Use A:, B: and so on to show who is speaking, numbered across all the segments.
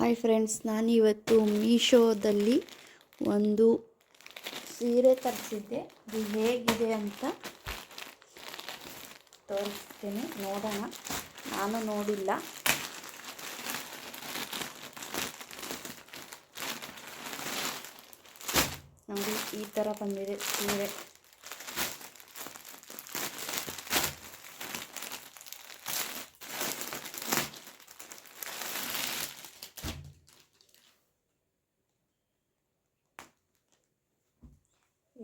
A: Hi friends ನಾನಿವತ್ತು ಮೀಶೋದಲ್ಲಿ ಒಂದು ಸೀರೆ ತರಿಸಿದ್ದೆ. ಅದು ಹೇಗಿದೆ ಅಂತ ತೋರಿಸ್ತೀನಿ, ನೋಡೋಣ. ನಾನು ನೋಡಿಲ್ಲ. ನೋಡಿ ಈ ಥರ ಬಂದಿದೆ ಸೀರೆ.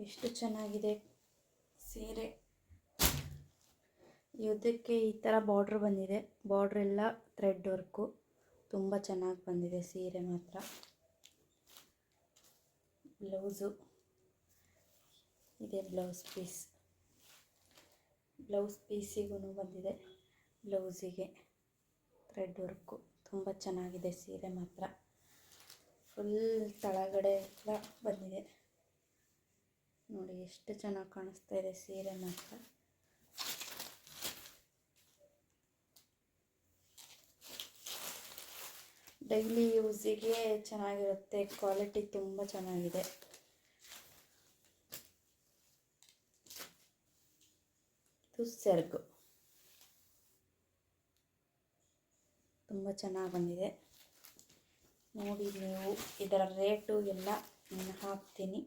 A: ಎಷ್ಟು ಚೆನ್ನಾಗಿದೆ ಸೀರೆ. ಯುದ್ಧಕ್ಕೆ ಈ ಥರ ಬಾರ್ಡ್ರ್ ಬಂದಿದೆ. ಬಾರ್ಡ್ರ್ ಎಲ್ಲ ಥ್ರೆಡ್ ವರ್ಕು ತುಂಬ ಚೆನ್ನಾಗಿ ಬಂದಿದೆ ಸೀರೆ ಮಾತ್ರ. ಬ್ಲೌಸು ಇದೆ ಬ್ಲೌಸ್ ಪೀಸ್ ಬ್ಲೌಸ್ ಪೀಸಿಗೂ ಬಂದಿದೆ. ಬ್ಲೌಸಿಗೆ ಥ್ರೆಡ್ ವರ್ಕು ತುಂಬ ಚೆನ್ನಾಗಿದೆ ಸೀರೆ ಮಾತ್ರ. ಫುಲ್ ತಳಗಡೆ ಎಲ್ಲ ಬಂದಿದೆ. ನೋಡಿ ಎಷ್ಟು ಚೆನ್ನಾಗಿ ಕಾಣಿಸ್ತಾ ಇದೆ ಸೀರೆ ಮಾತ್ರ. ಡೈಲಿ ಯೂಸಿಗೆ ಚೆನ್ನಾಗಿರುತ್ತೆ ಕ್ವಾಲಿಟಿ ತುಂಬ ಚೆನ್ನಾಗಿದೆ. ಇದು ತುಂಬ ಚೆನ್ನಾಗಿ ಬಂದಿದೆ. ನೋಡಿ ನೀವು ಇದರ ರೇಟು ಎಲ್ಲ ನಾನು ಹಾಕ್ತೀನಿ.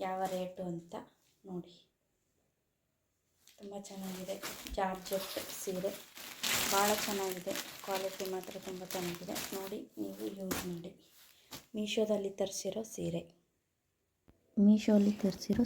A: ಯಾವ ರೇಟು ಅಂತ ನೋಡಿ. ತುಂಬ ಚೆನ್ನಾಗಿದೆ. ಜಾರ್ಜೆಟ್ ಸೀರೆ. ಭಾಳ ಚೆನ್ನಾಗಿದೆ. ಕ್ವಾಲಿಟಿ ಮಾತ್ರ ತುಂಬ ಚೆನ್ನಾಗಿದೆ. ನೋಡಿ, ನೀವು ಯೂಸ್ ಮಾಡಿ. ಮೀಶೋದಲ್ಲಿ ತರಿಸಿರೋ ಸೀರೆ. ಮೀಶೋಲಿ ತರಿಸಿರೋ